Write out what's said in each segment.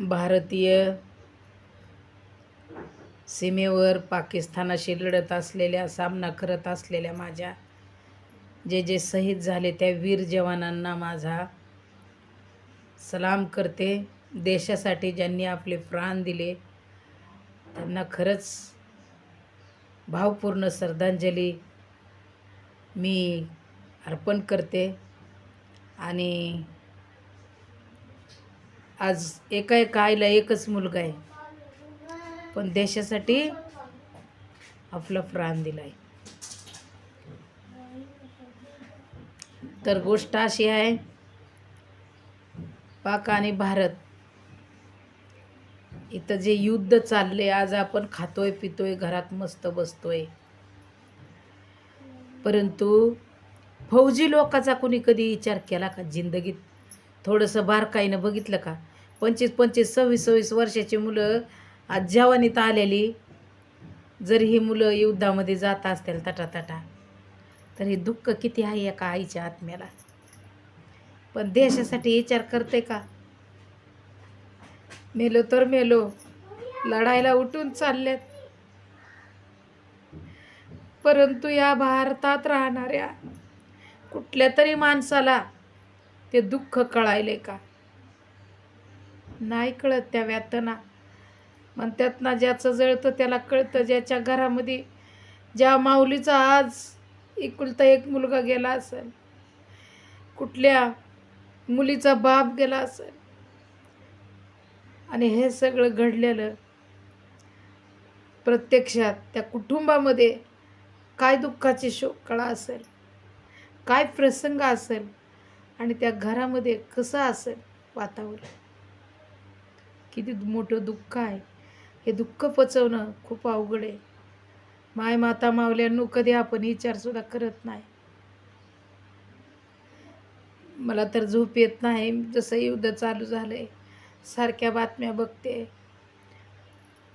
भारतीय सीमेवर पाकिस्तानाशी लढत असलेल्या सामना करत असलेल्या माझ्या जे जे शहीद झाले त्या वीर जवानांना माझा सलाम करते. देशासाठी ज्यांनी आपले प्राण दिले त्यांना खरंच भावपूर्ण श्रद्धांजली मी अर्पण करते. आणि आज एका एका आईला एकच मुलगा आहे. पण देशासाठी आपला प्राण दिला आहे तर गोष्ट अशी आहे पाक आणि भारत इथं जे युद्ध चालले आज आपण खातोय पितोय घरात मस्त बसतोय. परंतु फौजी लोकाचा कोणी कधी विचार केला का? जिंदगीत थोडंसं बारकाईनं बघितलं का? पंचवीस पंचवीस सव्वीस सव्वीस वर्षाची मुलं आज जवानीत आलेली. जर ही मुलं युद्धामध्ये जात असतील तटातटा तर हे दुःख किती आहे एका आईच्या आत्म्याला? पण देशासाठी विचार करते का? मेलो तर मेलो लढायला उठून चाललेत. परंतु या भारतात राहणाऱ्या कुठल्या तरी माणसाला ते दुःख कळायले का? नाही कळत त्या व्यातना म्हणतात ना ज्याचं जळतं त्याला कळतं. ज्याच्या घरामध्ये ज्या माऊलीचा आज एकुलता एक मुलगा गेला असेल कुठल्या मुलीचा बाप गेला असेल आणि हे सगळं घडलेलं प्रत्यक्षात त्या कुटुंबामध्ये काय दुःखाची शोककळा असेल काय प्रसंग असेल आणि त्या घरामध्ये कसं असेल वातावरण? किती मोठं दुःख आहे. हे दुःख पचवणं खूप अवघड आहे. माय माता मावल्यांनो कधी आपण विचारसुद्धा करत नाही. मला तर झोप येत नाही. जसं युद्ध चालू झालं आहे सारख्या बातम्या बघते.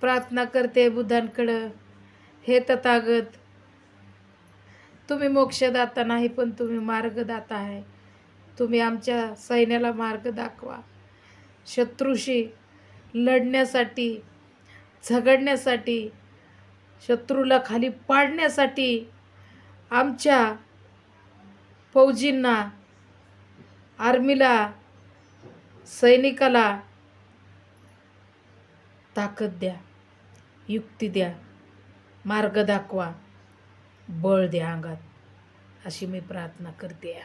प्रार्थना करते बुद्धांकडं. हे तथागत तुम्ही मोक्षदाता नाही पण तुम्ही मार्गदाता आहे. तुम्ही आमच्या सैन्याला मार्ग दाखवा. शत्रूशी लढण्यासाठी झगडण्यासाठी शत्रूला खाली पाडण्यासाठी आमच्या फौजींना आर्मीला सैनिकाला ताकद द्या युक्ती द्या मार्ग दाखवा बळ द्या अंगात अशी मी प्रार्थना करते.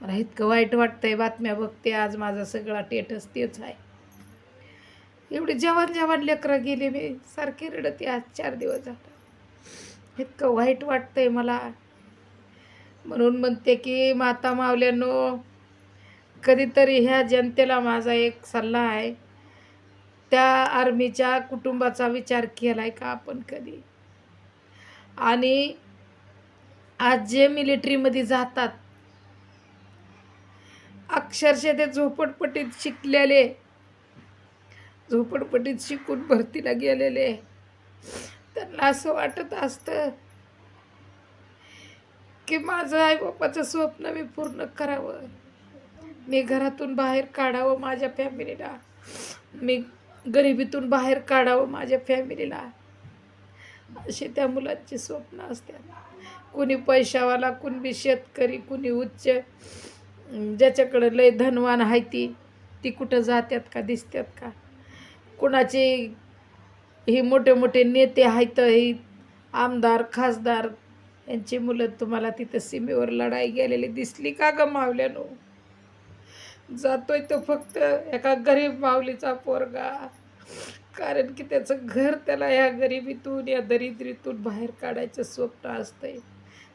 मला इतकं वाईट वाटतंय बातम्या बघते आज माझा सगळा टेटस तेच आहे. एवढे जवान जवान लेकरं गेले मी. सारखे रडते आज चार दिवस झालं. इतकं वाईट वाटतंय मला. म्हणून म्हणते की माता मावल्यानो कधीतरी ह्या जनतेला माझा एक सल्ला आहे. त्या आर्मीच्या कुटुंबाचा विचार केला आहे का आपण कधी? आणि आज जे मिलिटरीमध्ये जातात अक्षरशः ते झोपटपटीत शिकलेले झोपडपट्टीत शिकून भरतीला गेलेले. त्यांना असं वाटत असतं की माझं आई बाप्पाचं स्वप्न मी पूर्ण करावं. मी घरातून बाहेर काढावं माझ्या फॅमिलीला. मी गरिबीतून बाहेर काढावं माझ्या फॅमिलीला. असे त्या मुलांची स्वप्न असतात कुणी पैशावाला कुणी शेतकरी कुणी उच्च. ज्याच्याकडं लय धनवान आहे ती ती कुठं जात्यात का दिसतात का? कुणाचे हे मोठे मोठे नेते आहेत आमदार खासदार यांची मुलं तुम्हाला तिथं सीमेवर लढाई गेलेली दिसली का गमावल्यानो जातोय तो फक्त एका गरीब माऊलीचा पोरगा. कारण की त्याचं घर त्याला या गरिबीतून या दरिद्रीतून बाहेर काढायचं स्वप्न असतंय.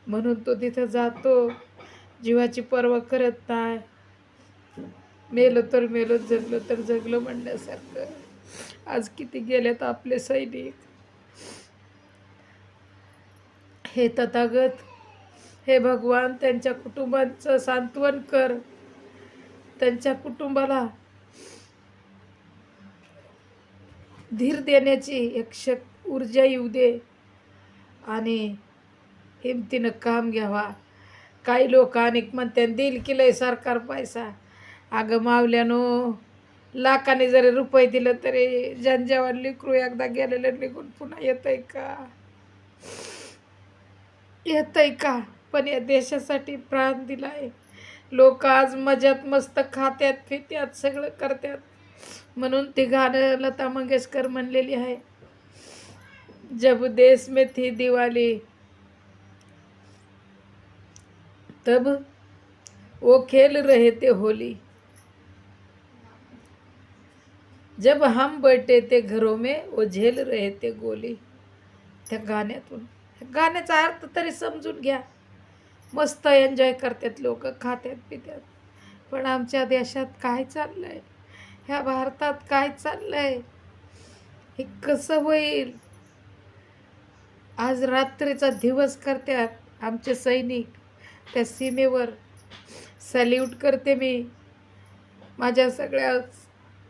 म्हणून तो तिथं जातो. जीवाची पर्वा करत नाही. मेलो तर मेलो जगलो तर जगलो म्हणण्यासारखं. आज किती गेलेत आपले सैनिक? हे तथागत हे भगवान त्यांच्या कुटुंबाचं सांत्वन कर. त्यांच्या कुटुंबाला धीर देण्याची एक शक ऊर्जा येऊ दे आणि हिमतीनं काम घ्यावा. काही लोक अनेक म्हणते देईल की लय सरकार पैसा. अगं मावल्यानो लाखाने जरी रुपये दिलं तरी जंजावर लिकरू एकदा गेलेलं निघून पुन्हा येतंय का? येतंय का? पण या देशासाठी प्राण दिलाय. लोक आज मजात मस्त खात्यात फित्यात सगळं करतात म्हणून ती गाणं लता मंगेशकर म्हणलेली आहे. जब देश में थी दिवाली तब वो खेल रहे थे होली. जब हम बैठे थे घरों में वो झेल रहे थे गोली। त्या गाण्यातून गाण्याचा अर्थ तरी समजून घ्या मस्त एन्जॉय करतात लोक खात्यात पित्यात पण आमच्या देशात काय चाललं आहे ह्या भारतात काय चाललं आहे हे कसं होईल? आज रात्रीचा दिवस करतात आमचे सैनिक त्या सीमेवर. सॅल्यूट करते मी. माझ्या सगळ्या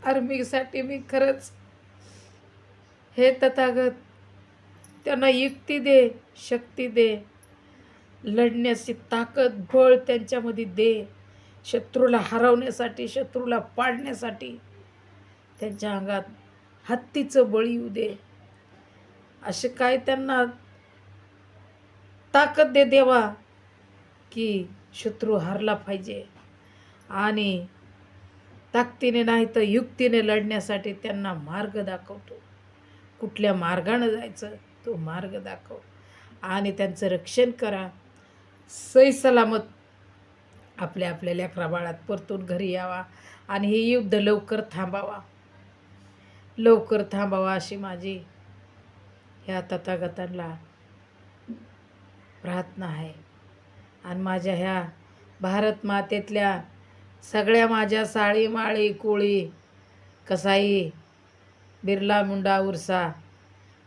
आर्मीसाठी मी खरंच हे तथागत त्यांना युक्ती दे शक्ती दे. लढण्याची ताकद बळ त्यांच्यामध्ये दे. शत्रूला हरवण्यासाठी शत्रूला पाडण्यासाठी त्यांच्या अंगात हत्तीचं बळी येऊ दे. असे काय त्यांना ताकद दे देवा की शत्रू हरला पाहिजे. आणि ताकदीने नाही तर युक्तीने लढण्यासाठी त्यांना मार्ग दाखवतो. कुठल्या मार्गानं जायचं तो मार्ग दाखव. आणि त्यांचं रक्षण करा. सही सलामत आपल्या आपल्या लेकरा बाळात परतून घरी यावा आणि हे युद्ध लवकर थांबावा. लवकर थांबावा अशी माझी ह्या तथागतांना प्रार्थना आहे. आणि माझ्या ह्या भारत मातेतल्या सगळ्या माझ्या साळी माळी कोळी कसाई बिर्ला मुंडा उरसा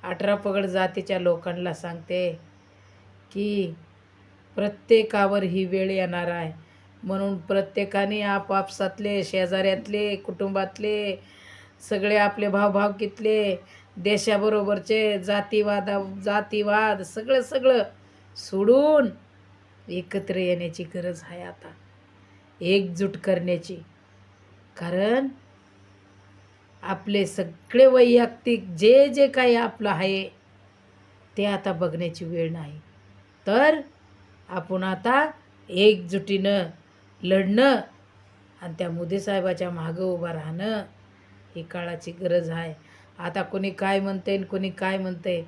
अठरा पगड जातीच्या लोकांना सांगते की प्रत्येकावर ही वेळ येणार आहे. म्हणून प्रत्येकाने आपापसातले शेजाऱ्यातले कुटुंबातले सगळे आपले भावभावकीतले देशाबरोबरचे जातीवादा जातीवाद सगळं सगळं सोडून एकत्र येण्याची गरज आहे आता. एकजूट करण्याची. कारण आपले सगळे वैयक्तिक जे जे काही आपलं आहे ते आता बघण्याची वेळ नाही. तर आपण आता एकजुटीनं लढणं आणि त्या मोदी साहेबाच्या मागं उभं राहणं ही काळाची गरज आहे. आता कोणी काय म्हणते आणि कोणी काय म्हणते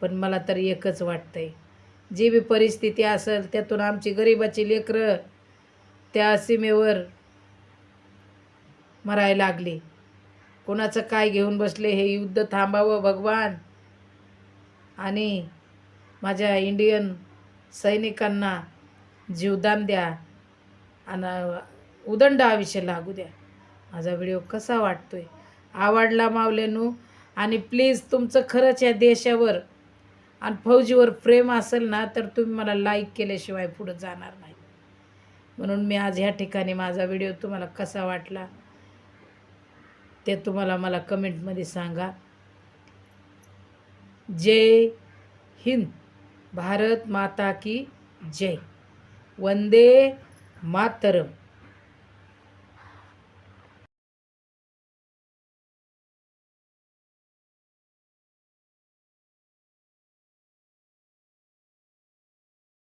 पण मला तर एकच वाटतंय. जी बी परिस्थिती असेल त्यातून आमची गरिबाची लेकरं त्या सीमेवर मरायला लागली. कोणाचं काय घेऊन बसले हे युद्ध थांबावं भगवान. आणि माझ्या इंडियन सैनिकांना जीवदान द्या आणि उदंड आयुष्य लागू द्या. माझा व्हिडिओ कसा वाटतोय? आवडला मावलेनू आणि प्लीज तुमचं खरंच या देशावर आणि फौजीवर प्रेम असेल ना तर तुम्ही मला लाईक केल्याशिवाय पुढं जाणार नाही. म्हणून मी आज ह्या ठिकाणी माझा व्हिडिओ तुम्हाला कसा वाटला ते तुम्हाला मला कमेंटमध्ये सांगा. जय हिंद. भारत माता की जय. वंदे मातरम.